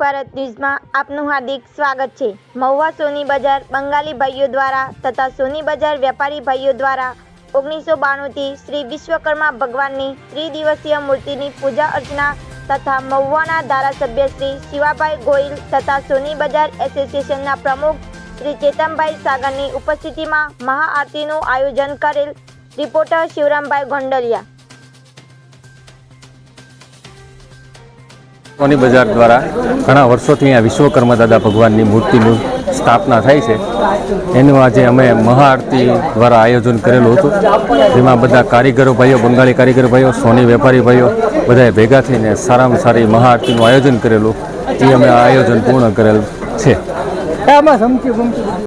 ભારત ન્યૂઝમાં આપનું હાર્દિક સ્વાગત છે. મહુવા સોની બજાર બંગાળી ભાઈઓ દ્વારા તથા સોની બજાર વેપારી ભાઈઓ દ્વારા ઓગણીસો બાણુંથી શ્રી વિશ્વકર્મા ભગવાનની ત્રિદિવસીય મૂર્તિની પૂજા અર્ચના તથા મહુવાના ધારાસભ્ય શ્રી શિવાભાઈ ગોહિલ તથા સોની બજાર એસોસિએશનના પ્રમુખ શ્રી ચેતનભાઈ સાગરની ઉપસ્થિતિમાં મહાઆરતીનું આયોજન કરેલ રિપોર્ટર શિવરામભાઈ ગોંડલિયા. સોની બજાર દ્વારા ઘણા વર્ષોથી અહીંયા વિશ્વકર્મા દાદા ભગવાનની મૂર્તિનું સ્થાપના થાય છે. એનું આજે અમે મહાઆરતી દ્વારા આયોજન કરેલું હતું. જેમાં બધા કારીગરો ભાઈઓ, બંગાળી કારીગર ભાઈઓ, સોની વેપારી ભાઈઓ બધાએ ભેગા થઈને સારામાં સારી મહાઆરતીનું આયોજન કરેલું. એ અમે આયોજન પૂર્ણ કરેલું છે.